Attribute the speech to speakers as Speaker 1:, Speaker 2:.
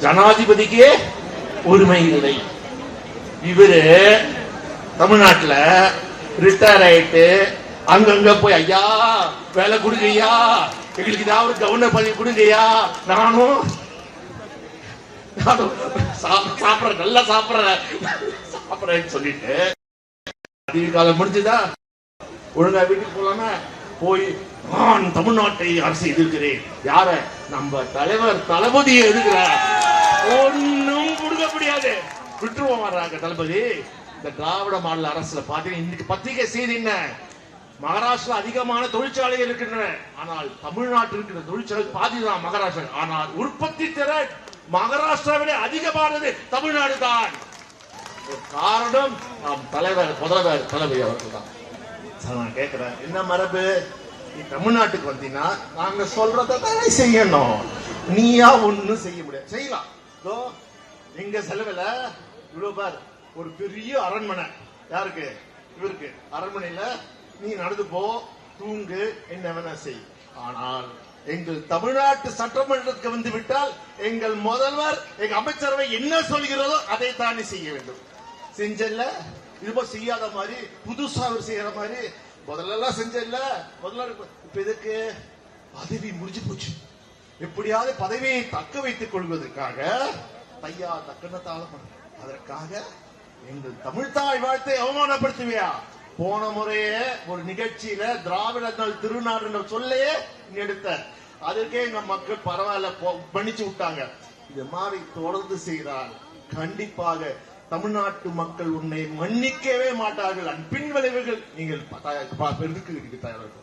Speaker 1: ஜனாதிபதிக்கே உரிமை இல்லை. இவரு தமிழ்நாட்டுல ரிட்டையர் ஆயிட்டு அங்கங்க போய் ஐயா வேலை கொடுங்கய்யா. எங்களுக்கு ஏதாவது கவர்னர் பதவி கொடுங்கய்யா. நானும் நானும் சாப்~ நல்லா சாப்பிடுறேன் சாப்பிடுறேன்னு சொல்லிட்டு அதிக காலம் முடிஞ்சுதா? ஒழுங்கா வீட்டுக்கு போலாம? போய் நான் தமிழ்நாட்டை அரசு எதிர்க்கிறேன். யார? நம்ம தலைவர் தளபதியை எதிர்க்கிறார். ஒன்னும் கொடுக்க முடியாது. விட்டுருவோம் வர்றாங்க தளபதி. இந்த திராவிட மாநில அரசுல பாத்தீங்கன்னா இன்னைக்கு பத்திரிகை செய்தி என்ன? மகாராஷ்டிரா அதிகமான தொழிற்சாலைகள் இருக்கின்றன. ஆனால் தமிழ்நாட்டில் இருக்கிற தொழிற்சாலை பாதி தான் மகாராஷ்டிரா. ஆனால் உற்பத்தி திறன் மகாராஷ்டிராவிட அதிகமானது தமிழ்நாடு தான். காரணம் நாம் தலைவர் முதல்வர் தளபதி அவர்கள் தான். சார், நான் கேட்கிறேன் என்ன மரபு? நீ தமிழ்நாட்டுக்கு வந்தீங்கன்னா நாங்க சொல்றதை தானே செய்யணும் நீயா ஒண்ணும் செய்ய முடியாது. செய்யலாம். எங்க செலவுல இவ்வளவு பார். ஒரு பெரிய அரண்மனை. யாருக்கு? இவருக்கு. அரண்மனையில நீ நடந்து போ தூங்கு என்ன வேணா செய். ஆனால் எங்கள் தமிழ்நாட்டு சட்டமன்றத்துக்கு வந்து விட்டால் எங்கள் முதல்வர் எங்க அமைச்சரவை என்ன சொல்கிறதோ அதை தானே செய்ய வேண்டும். செஞ்சல்ல? இதுபோ செய்யாத மாதிரி புதுசா அவர் செய்யற மாதிரி. முதல்ல எல்லாம் செஞ்சல்ல. முதல்ல இப்ப எதுக்கு? பதவி முடிஞ்சு போச்சு. எப்படியாவது பதவியை தக்க வைத்துக் கொள்வதற்காக தையா தக்கணத்தாலும் அதற்காக எங்கள் தமிழ் தாய் வாழ்த்தை அவமானப்படுத்துவியா? போன முறையே ஒரு நிகழ்ச்சியில திராவிடங்கள் திருநாடுன்ற சொல்லையே எடுத்த அதற்கே எங்க மக்கள் பரவாயில்ல பண்ணிச்சு விட்டாங்க. இது மாதிரி தொடர்ந்து செய்தால் கண்டிப்பாக தமிழ்நாட்டு மக்கள் உன்னை மன்னிக்கவே மாட்டார்கள். அதன் பின் விளைவுகள் நீங்கள் ப- த-